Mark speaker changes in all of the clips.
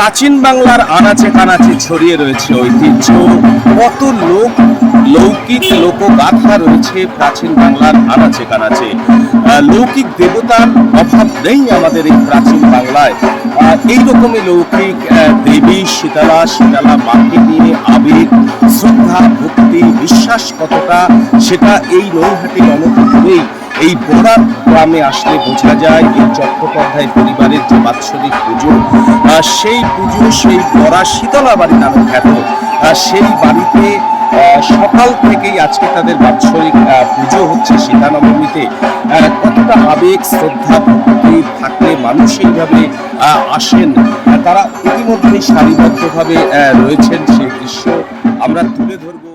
Speaker 1: প্রাচীন বাংলার আনাচে কানাচে ছড়িয়ে রয়েছে ঐতিহ্য। কত লোক, লৌকিক লোকগাথা রয়েছে প্রাচীন বাংলার আনাচে কানাচে। লৌকিক দেবতার অভাব নেই আমাদের এই প্রাচীন বাংলায়। এইরকমই লৌকিক দেবী শীতলা শীতলা মাকে নিয়ে আবেগ শ্রদ্ধা, ভক্তি, বিশ্বাস কতটা, সেটা এই নৈহাটি রণপুরেই এই বড়ার গ্রামে আসলে বোঝা যায় এই চট্টোপাধ্যায় পরিবারের যে বাৎসরিক পুজো সেই পুজো, সেই বড়া শীতলা বাড়ি নামে খ্যাত। সেই বাড়িতে সকাল থেকেই আজকে তাদের বাৎসরিক পুজো হচ্ছে সীতানবমীতে। কতটা আবেগ, শ্রদ্ধা থাকলে মানুষ এইভাবে আসেন? তারা ইতিমধ্যেই সারিবদ্ধভাবে রয়েছেন সেই দৃশ্য। আমরা তুলে ধরবো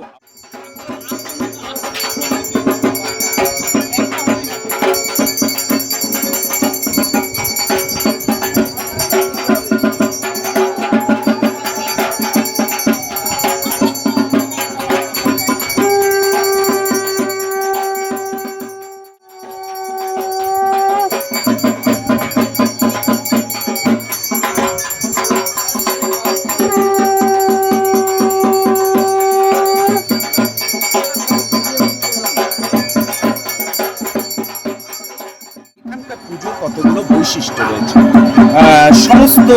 Speaker 1: সমস্ত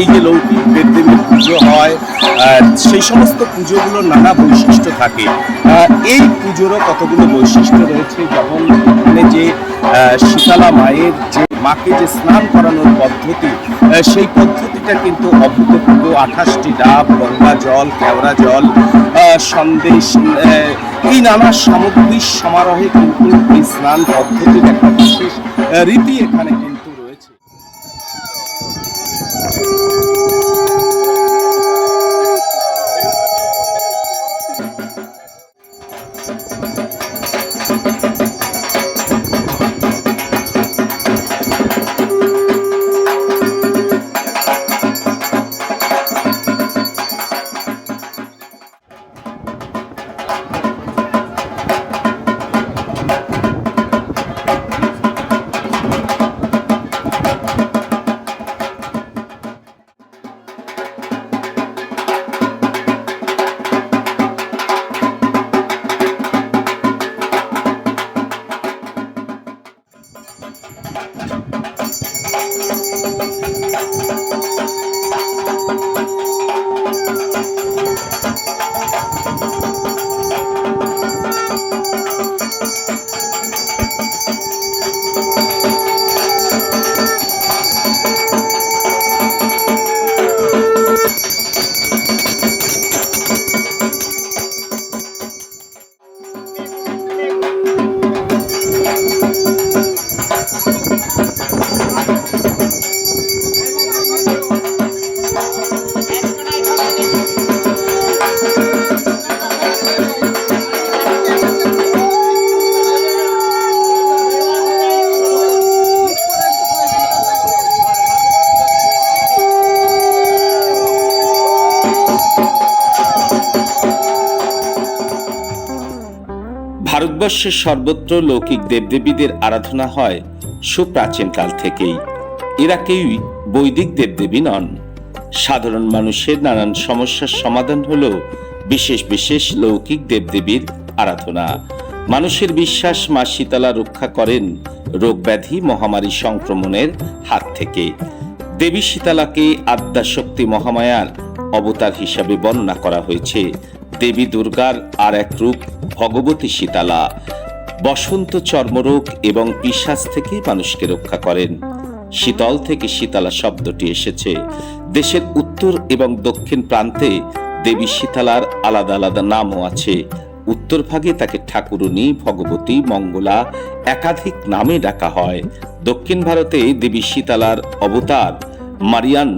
Speaker 1: এই যে লৌকিক দেবদেবীর পুজো হয় সেই সমস্ত পুজোগুলোর নানা বৈশিষ্ট্য থাকে। এই পুজোরও কতগুলো বৈশিষ্ট্য রয়েছে? যেমন এখানে যে শীতলা মায়ের যে, মাকে যে স্নান করানোর পদ্ধতি সেই পদ্ধতিটা কিন্তু অভূতপূর্ব। আঠাশটি ডাব, গঙ্গা জল, কেওড়া জল সন্দেশ এই নানা সামগ্রীর সমারোহে কিন্তু এই স্নান পদ্ধতির একটা বিশেষ রীতি এখানে
Speaker 2: ভারতবর্ষের সর্বত্র লৌকিক দেবদেবীদের আরাধনা হয় সুপ্রাচীন কাল থেকেই। এরা কেউই বৈদিক দেবদেবী নন। সাধারণ মানুষের নানান সমস্যার সমাধান হল বিশেষ বিশেষ লৌকিক দেবদেবীর আরাধনা। মানুষের বিশ্বাস মা শীতলা রক্ষা করেন রোগব্যাধি মহামারী সংক্রমণের হাত থেকে। দেবী শীতলাকে আদ্যাশক্তি মহামায়ার অবতার হিসাবে বর্ণনা করা হয়েছে। দেবী দুর্গার আর এক রূপ ভগবতী শীতলা। বসন্ত চর্মরোগ এবং পিশাচ থেকে মানুষকে রক্ষা করেন। শীতল থেকে শীতলা শব্দটি এসেছে। দেশের উত্তর এবং দক্ষিণ প্রান্তে দেবী শীতালার আলাদা আলাদা নামও আছে। উত্তর ভাগে তাকে ঠাকুরুনী, ভগবতী, মঙ্গলা একাধিক নামে ডাকা হয়। দক্ষিণ ভারতে দেবী শীতালার অবতার মারিয়ান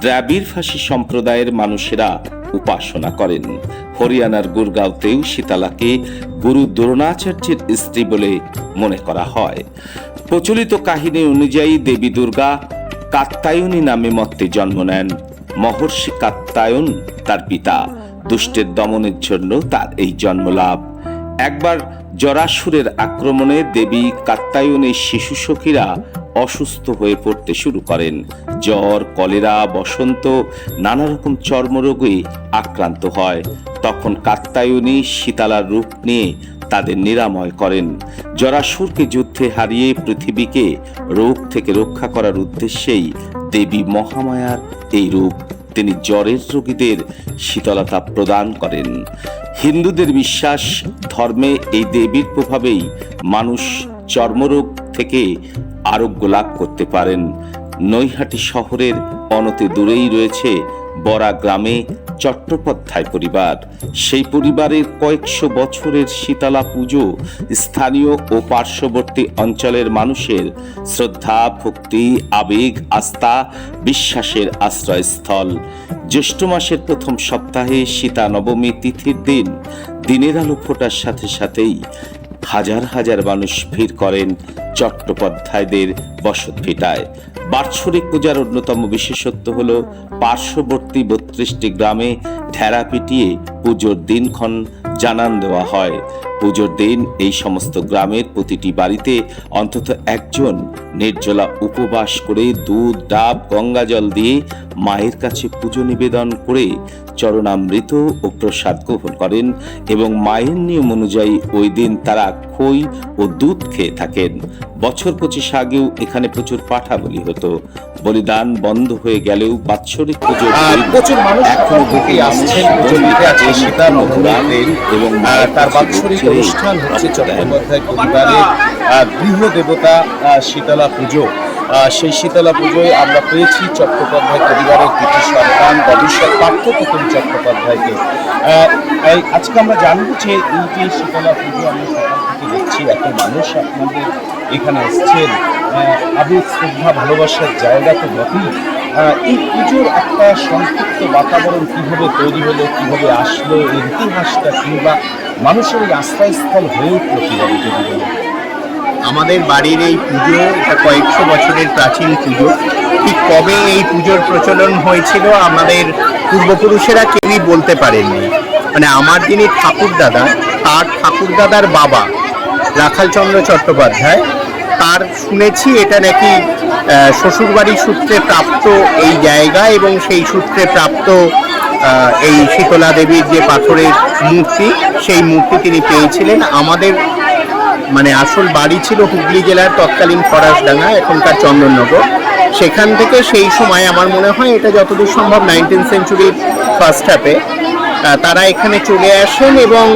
Speaker 2: দ্রাবিড় ফাঁসি সম্প্রদায়ের মানুষেরা উপাসনা করেন। হরিয়ানার গুরগাঁওতেও শীতলাকে গুরু দ্রোণাচার্যের স্ত্রী বলে মনে করা হয়। প্রচলিত কাহিনী অনুযায়ী দেবী দুর্গা কাত্তায়নী নামে মত্তে জন্ম নেন। মহর্ষি কাত্তায়ন তার পিতা। দুষ্টের দমনের জন্য তার এই জন্মলাভ। একবার জরাসুরের আক্রমণে দেবী কাত্তায়নের শিশু সখীরা অসুস্থ হয়ে পড়তে শুরু করেন। জ্বর, কলেরা, বসন্ত নানা রকম চর্মরোগে আক্রান্ত হয়। তখন কাত্তায়নী শীতালার রূপ নিয়ে তাদের নিরাময় করেন। জরাসুরকে যুদ্ধে হারিয়ে পৃথিবীকে রোগ থেকে রক্ষা করার উদ্দেশ্যেই দেবী মহামায়ার এই রূপ। তিনি জ্বরের রোগীদের শীতলতা প্রদান করেন। হিন্দুদের বিশ্বাস ধর্মে এই দেবীর প্রভাবেই মানুষ চর্মরোগ থেকে আরোগ্য লাভ করতে পারেন। নৈহাটি শহরের অনতি দূরেই রয়েছে বরা গ্রামে চট্টোপাধ্যায় পরিবার। সেই পরিবারের কয়েকশো বছরের শীতলা পুজো স্থানীয় ও পার্শ্ববর্তী অঞ্চলের মানুষের শ্রদ্ধা, ভক্তি, আবেগ, আস্থা, বিশ্বাসের আশ্রয়স্থল। জ্যৈষ্ঠ মাসের প্রথম সপ্তাহে সীতা নবমী তিথির দিন দিনের আলো ফোটার সাথে সাথেই হাজার হাজার মানুষ ভিড় করেন চট্টোপাধ্যায়দের বসত ভিটায় বাৎসরিক পূজার অন্যতম বিশেষত্ব হল পার্শ্ববর্তী বত্রিশটি গ্রামে ঢেরা পিটিয়ে পুজোর দিনক্ষণ জানান দেওয়া হয়। পুজোর দিন এই সমস্ত গ্রামের প্রতিটি বাড়িতে অন্তত একজন নির্জলা উপবাস করে দুধ ডাব গঙ্গা জল দিয়ে মায়ের কাছে পুজো নিবেদন করে চরণামৃত ও প্রসাদ গ্রহণ করেন এবং মায়ের নিয়ম অনুযায়ী ওই দিন তারা খই ও দুধ খেয়ে থাকেন। বছর পঁচিশ আগেও এখানে প্রচুর পাঠা বলি হতো। বলিদান বন্ধ হয়ে গেলেও বাৎসরিক
Speaker 1: মানুষ এখনও আসছেন পুজো এবং অনুষ্ঠান হচ্ছে চট্টোপাধ্যায় পরিবারের গৃহ দেবতা শীতলা পুজো। সেই শীতলা পুজোয় আমরা পেয়েছি চট্টোপাধ্যায় পরিবারের দুটি সন্তান ভবিষ্যৎ পার্থ প্রথম চট্টোপাধ্যায়কে আজকে আমরা জানব যে এই যে শীতলা পুজো আমরা সকাল থেকে দেখছি, এত মানুষ আপনাদের এখানে এসছেন আবেগ শ্রদ্ধা, ভালোবাসার জায়গা তো বটেই। এই পুজোর একটা সংক্ষিপ্ত বাতাবরণ কীভাবে তৈরি হলো, কীভাবে আসলো ইতিহাসটা কিংবা মানুষের এই আশ্রয়স্থল হয়ে উঠল কীভাবে যদি
Speaker 3: আমাদের বাড়ির এই পুজো এটা কয়েকশো বছরের প্রাচীন পুজো। ঠিক কবে এই পুজোর প্রচলন হয়েছিল আমাদের পূর্বপুরুষেরা কেউই বলতে পারেননি। মানে আমার যিনি ঠাকুরদাদা, তার ঠাকুরদাদার বাবা রাখালচন্দ্র চট্টোপাধ্যায় তার শুনেছি এটা নাকি শ্বশুরবাড়ি সূত্রে প্রাপ্ত এই জায়গা এবং সেই সূত্রে প্রাপ্ত এই শীতলা দেবীর যে পাথরের মূর্তি, সেই মূর্তি তিনি পেয়েছিলেন। আমাদের মানে আসল বাড়ি ছিল হুগলি জেলার তৎকালীন ফরাসডাঙ্গা, এখনকার চন্দননগর। সেখান থেকে সেই সময় আমার মনে হয় এটা যতদূর সম্ভব নাইনটিন সেঞ্চুরির ফার্স্ট হাফে তারা এখানে চলে আসেন এবং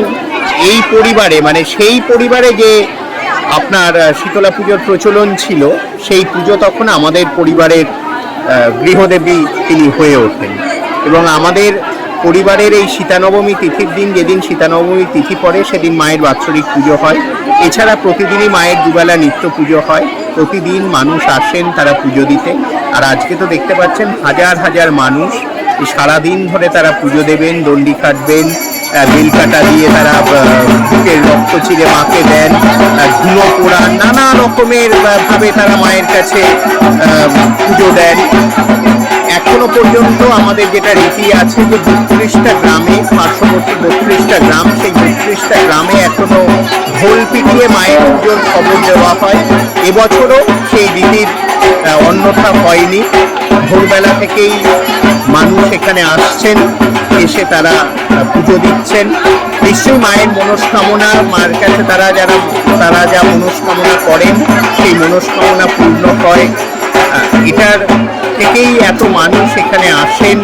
Speaker 3: এই পরিবারে মানে সেই পরিবারে যে আপনার শীতলা পুজোর প্রচলন ছিল, সেই পুজো তখন আমাদের পরিবারের গৃহদেবী তিনি হয়ে ওঠেন। এবং আমাদের পরিবারের এই সীতানবমী তিথির দিন, যেদিন সীতানবমী তিথি পড়ে, সেদিন মায়ের বাৎসরিক পুজো হয়। এছাড়া প্রতিদিনই মায়ের দুবেলা নিত্য পুজো হয়। প্রতিদিন মানুষ আসেন তারা পুজো দিতে। আর আজকে তো দেখতে পাচ্ছেন, হাজার হাজার মানুষ সারাদিন ধরে তারা পুজো দেবেন, দণ্ডি কাটবেন বেল কাটা দিয়ে তারা বুকের রক্ত চিরে মাকে দেন। ধুলো পোড়া নানা রকমের ভাবে তারা মায়ের কাছে পুজো দেন। এখনও পর্যন্ত আমাদের যেটা রীতি আছে যে বত্রিশটা গ্রামে, পার্শ্ববর্তী বত্রিশটা গ্রাম, সেই বত্রিশটা গ্রামে এখনও ঢোল পিটিয়ে মায়ের পুজোর খবর দেওয়া হয়। এবছরও সেই রীতির অন্যথা হয়নি। ভোরবেলা থেকেই মানুষ এখানে আসছেন, এসে তারা পুজো দিচ্ছেন। নিশ্চয়ই মায়ের মনস্কামনা, মার কাছে তারা যারা, তারা যা মনস্কামনা করেন, সেই মনস্কামনা পূর্ণ হয়। এটার থেকেই এত মানুষ এখানে আসেন।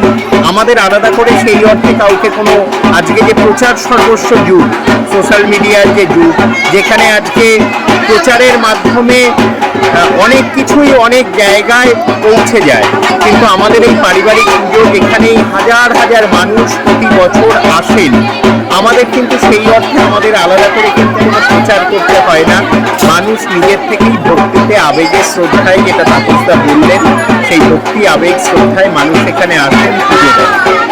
Speaker 3: আমাদের আলাদা করে সেই অর্থে কাউকে কোনো, আজকে যে প্রচার সর্বস্ব যুগ, সোশ্যাল মিডিয়ার যে যুগ, যেখানে আজকে প্রচারের মাধ্যমে অনেক কিছুই অনেক জায়গায় পৌঁছে যায়। কিন্তু আমাদের এই পারিবারিক পুজো যেখানেই হাজার হাজার মানুষ প্রতি বছর আসেন। আমাদের কিন্তু সেই অর্থে আমাদের আলাদা করে কিন্তু কোনো প্রচার করতে হয় না। মানুষ নিজের থেকেই ভক্তিতে, আবেগের শ্রদ্ধায় যেটা তাপসদা বললেন, সেই ভক্তি, আবেগ, শ্রদ্ধায় মানুষ এখানে আসেন পুজো দেন।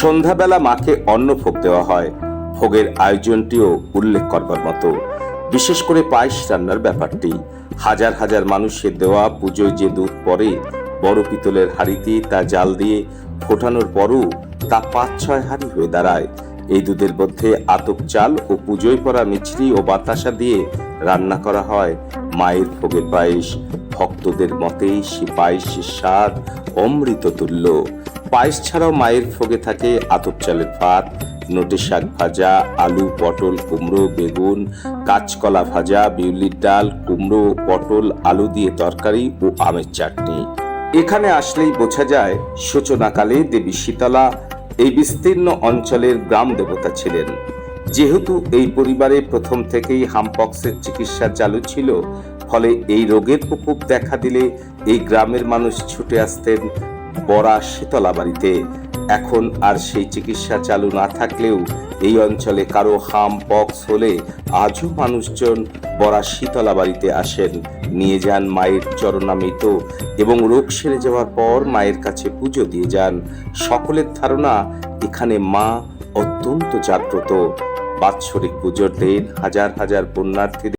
Speaker 2: সন্ধ্যাবেলা মাকে অন্ন ভোগ দেওয়া হয়। ভোগের আয়োজনটিও উল্লেখ করবার মতো। বিশেষ করে পায়েস রান্নার ব্যাপারটি। হাজার হাজার মানুষের দেওয়া পুজোয় যে দুধ পড়ে, বড় পিতলের হাঁড়িতে তা জাল দিয়ে ফোটানোর পরও তা পাঁচ, ছয় হাঁড়ি হয়ে দাঁড়ায়। এই দুধের মধ্যে আতপ চাল ও পুজোয় পরা মিছরি ও বাতাসা দিয়ে রান্না করা হয়। মায়ের ভোগের পায়েস, ভক্তদের মতে সে পায়েসের স্বাদ অমৃত তুল্য পায়েস ছাড়াও মায়ের ভোগে থাকে আতপ চালের ভাত, নোটে শাক ভাজা, আলু, পটল, কুমড়ো, বেগুন, কাঁচকলা ভাজা, বিউলির ডাল, কুমড়ো, পটল, আলু দিয়ে তরকারি ও আমের চাটনি। এখানে আসলেই বোঝা যায়, সূচনাকালে দেবী শীতলা এই বিস্তীর্ণ অঞ্চলের গ্রাম দেবতা ছিলেন। যেহেতু এই পরিবারে প্রথম থেকেই হামপক্সের চিকিৎসা চালু ছিল, ফলে এই রোগের প্রকোপ দেখা দিলে এই গ্রামের মানুষ ছুটে আসতেন বড়া শীতলা বাড়িতে এখন আর সেই চিকিৎসা চালু না থাকলেও এই অঞ্চলে কারও হাম পক্স হলে আজও মানুষজন বড়া শীতলা বাড়িতে আসেন। নিয়ে যান মায়ের চরণামৃত এবং রোগ সেরে যাওয়ার পর মায়ের কাছে পুজো দিয়ে যান। সকলের ধারণা, এখানে মা অত্যন্ত জাগ্রত। বাৎসরিক পুজোর দিন হাজার হাজার পুণ্যার্থীদের